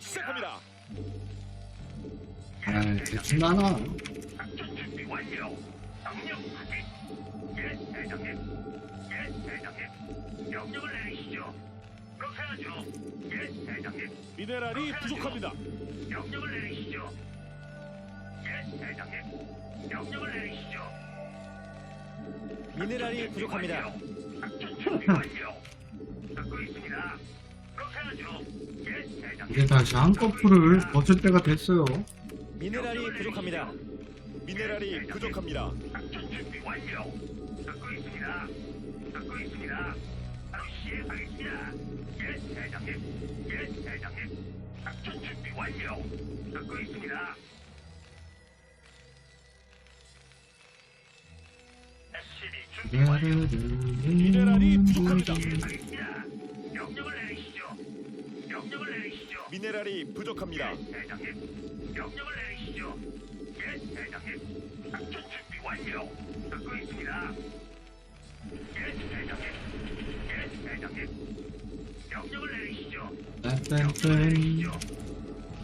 시작합니다. 아, 대충 나나. 작전 준비 완료. 명령 확인. 예, 대장님. 예, 대장님. 명령을 내리시죠. 그렇게 하죠. 예, 대장님. 미네랄이 부족합니다. 명령을 내리시죠. 예, 대장님. 명령을 내리시죠. 미네랄이 부족합니다. 작전 준비 완료. 듣고 있습니다. 그렇게 하죠. 이제 다시 한꺼풀을 거칠 때가 됐어요. 미네랄이 부족합니다. 미네랄이 부족합니다. 작전 준비 완료. 듣고 있습니다. 듣고 있습니다. 바로 시행하겠습니다. 예, 대장님. 예, 대장님. 작전 준비 완료. 듣고 있습니다. SCB 준비 완료. 미네랄이 부족합니다. 명령을 내리시죠. 명령을 내리시죠. 미네랄이 부족합니다. 대장님, 명령을 내리시죠. 예, 대장님. 작전 준비 완료. 듣고 있습니다. 예, 대장님. 예, 대장님. 명령을 내리시죠. 딴딴딴. 내리시죠.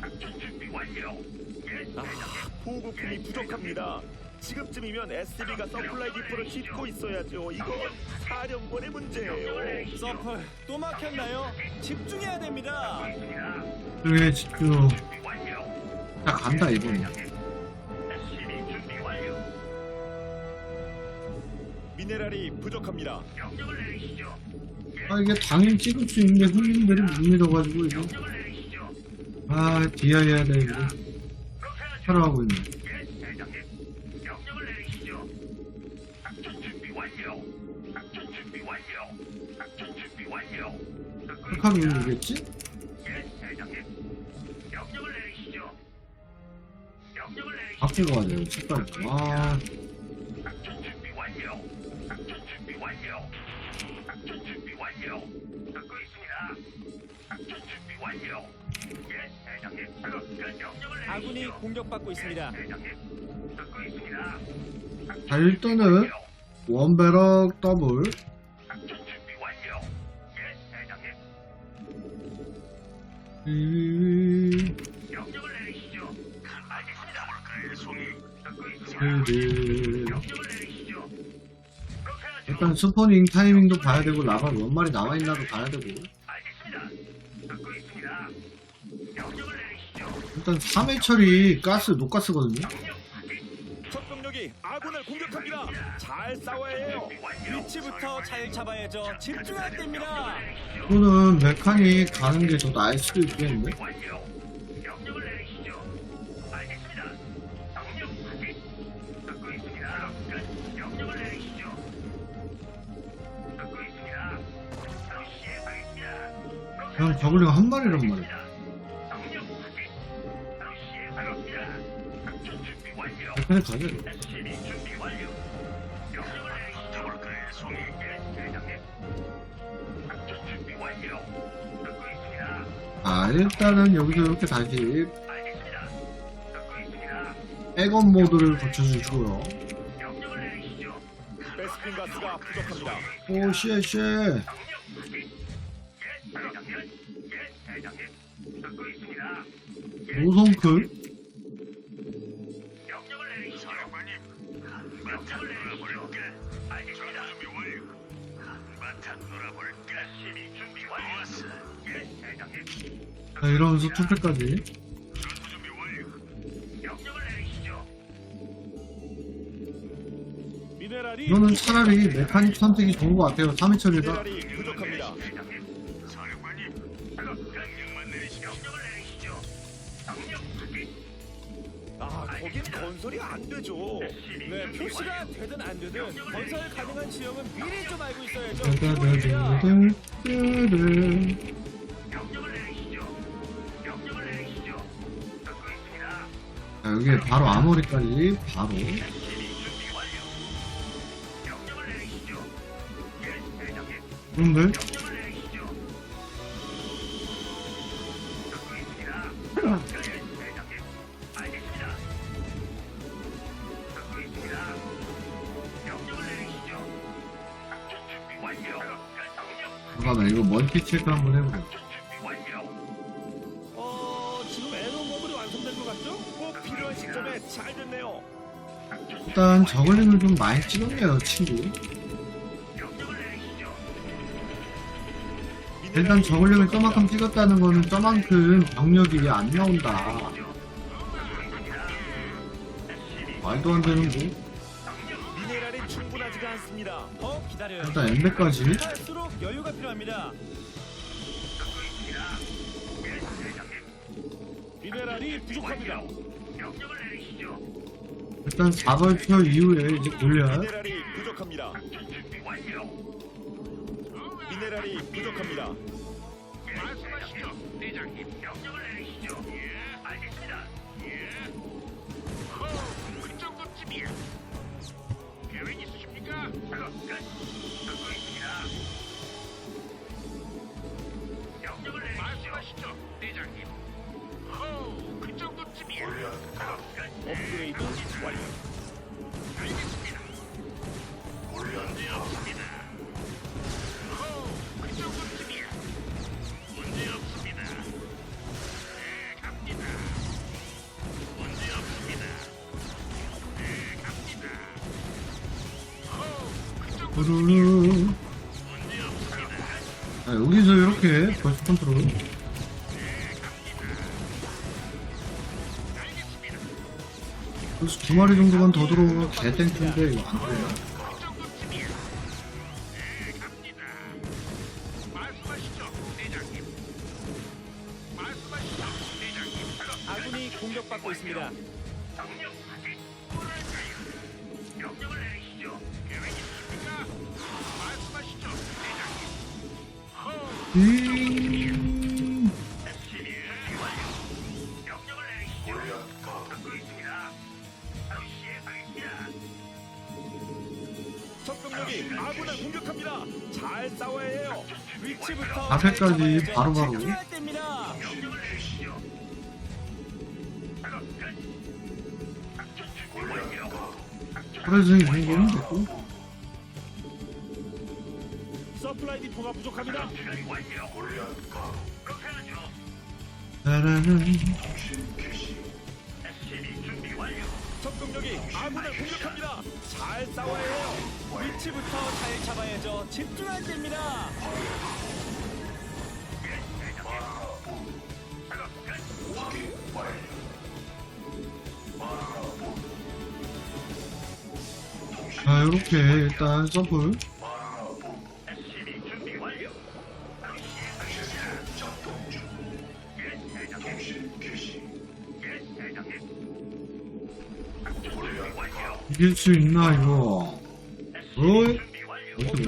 작전 준비 완료. 예, 아, 대장님. 보급품이 부족합니다. 지금쯤이면 SCB가 서플라이 디포를 싣고 있어야죠. 이거 사령관의 문제예요. 서플 또 막혔나요? 집중해야 됩니다. 그래, 집중. 준비 완료. 자, 간다, 완료. 미네랄이 부족합니다. 아, 이게 당연히 찍을 수 있는 게 훈련들이 못 믿어가지고, 이거. 아, 디아해야 돼, 이거. 하라고 있네. 료. 예, 대장님. 작업 끝. 명령을 내리시죠. 아군이 공격받고 있습니다. 자, 일단은. 원베럭 더블. 음. 일단 스포닝 타이밍도 봐야 되고, 라가 몇 마리 나와 있나도 봐야 되고. 일단 3회 처리 가스, 녹가스거든요? 아군을 공격합니다. 잘 싸워야 해요. 위치부터 잘 잡아야죠. 집중해야 됩니다. 이거는 메카닉 가는 게 더 나을 수도 있겠는데? 완료. 명령을 내리시죠. 그냥 저글링 한 마리란 말이야. 명령 확인. 바로 시행하겠습니다. 작전 가자. SCB 아, 일단은 여기서 이렇게 다시. 백업 모드를. 베스핀 가스가 부족합니다. 오, 쉣, 쉣. 명령 확인. 예, 대장님. 예, 대장님. 듣고 있습니다. 예, 노성클. 알겠습니다. 자, 이러면서. 미네랄이 이거는 차라리 메카닉 선택이 좋은 것 같아요. 3회 처리가. 미네랄이 부족합니다. 대장님. 사령관님. 작업 명령만 내리시죠. 명령을 내리시죠. 명령 확인. 아, 거긴 건설이 안 되죠. 네, 표시가 되든 안 되든 건설 가능한 지형은 미리 좀 알고 있어야죠. 따다다다다다 자, 여기 바로 아머리까지 바로. 그런데 잠깐만 이거 멀티 체크 한번 해보자. 일단 저글링을 좀 많이 찍었네요 친구. 일단 저글링을 저만큼 찍었다는 거는 저만큼 병력이 안 나온다 말도 안 되는 거 미네랄이 충분하지가 않습니다. 더 기다려요. 일단 엠베까지 할수록 여유가 필요합니다. 미네랄이 부족합니다. 명령을 내리시죠. 일단 4벌표 이후에 이제 골리앗 미네랄이 부족합니다. 미네랄이 부족합니다. 말씀하시죠, 대장님. 명령을 내리시죠. 예, 알겠습니다. 예. 호, 그 정도쯤이야. 계획 있으십니까? 작업 끝. 듣고 있습니다. 부르르 없습니다. 자, 여기서 이렇게 벌써 컨트롤. 벌써 두 마리 정도만 더 들어오면 개땡큐인데 이거 안 돼요. 네, 있습니다. 말씀하시죠, 대장님. 음... 아군을 공격합니다. 잘 싸워야 해요. 위치부터 앞에까지. 바로바로. 집중할 때입니다. 명령 디포가 부족합니다. 준비 완료. 그렇게 하죠. 따라는 SCB 준비 완료. 적병력이 아군을 공격합니다. 잘 싸워야 해요. 위치부터 잘 잡아야죠. 집중할 때입니다. 자 이렇게 일단 서플 이길 수 있나 이거 완료. 이렇게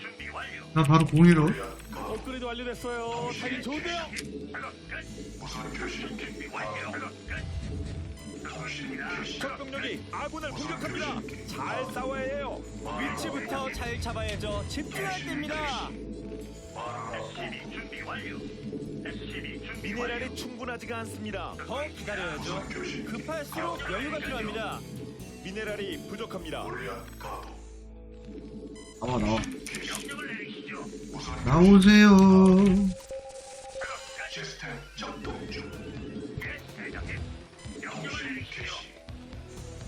준비 완료. 자 바로 공이로 업그레이드 완료됐어요. 타이밍 좋은데요. 적병력이 아군을 공격합니다. 잘 싸워야 해요. 위치부터 잘 잡아야죠. 집중할 때입니다. 미네랄이 충분하지가 않습니다. 더 기다려야죠. 급할수록 여유가 필요합니다. 미네랄이 부족합니다. 나와 나와. 나오세요 시스템 작동 중.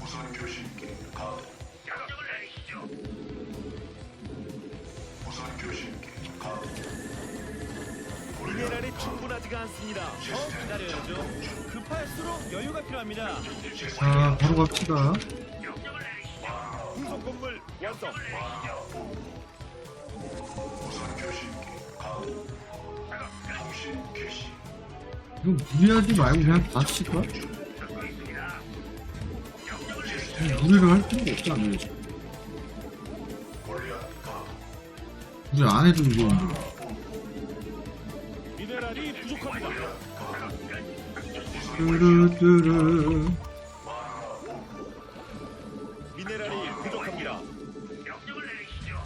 무선 교신기 충분하지가 않습니다. 더 기다려야죠. 급할수록 여유가 필요합니다. 자 바로 갑시다. 후속 건물 완성. 이거 무리하지 말고 그냥 다 칠까? 무리를 할 필요가 없지 가동. 무리 안 해도 이거 부족합니다. 뚜루뚜루 미네랄이 부족합니다. 명령을 내리시죠.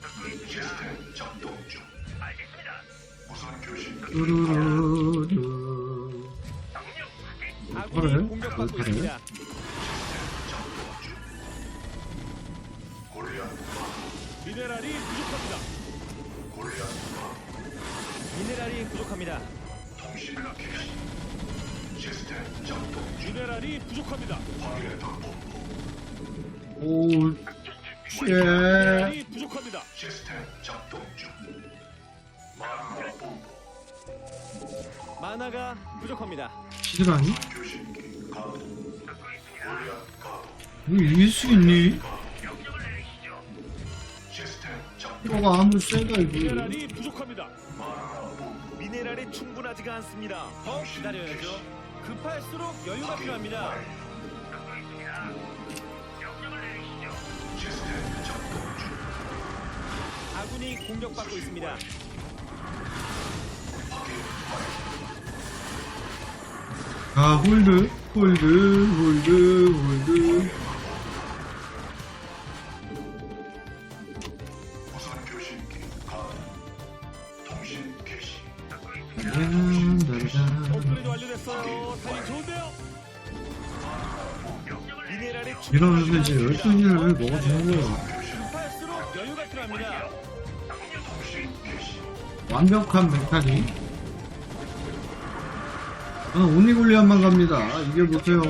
있습니다. 시스템 작동 중. 알겠습니다. 무선 교신기 뚜루루루. 아군이 그래? 공격받고 그래? 있습니다. 골리앗 미네랄이 부족합니다. 미네랄이 부족합니다. 미네랄이 부족합니다. 오, 쉣. 미네랄이 부족합니다. 만화가 부족합니다. 시드라니? 이거 이길 수 있니? 이거가 아무 세다 이거 미네랄이 부족합니다. 충분하지가 않습니다. 더 기다려야죠. 급할수록 여유가 필요합니다. 아군이 공격받고 있습니다. 아 홀드 홀드 홀드 홀드 이 이러면서 이제 12시를 먹어주는 필요합니다. 완벽한 멘탈이. 저는 오니골리안만 갑니다. 이겨보세요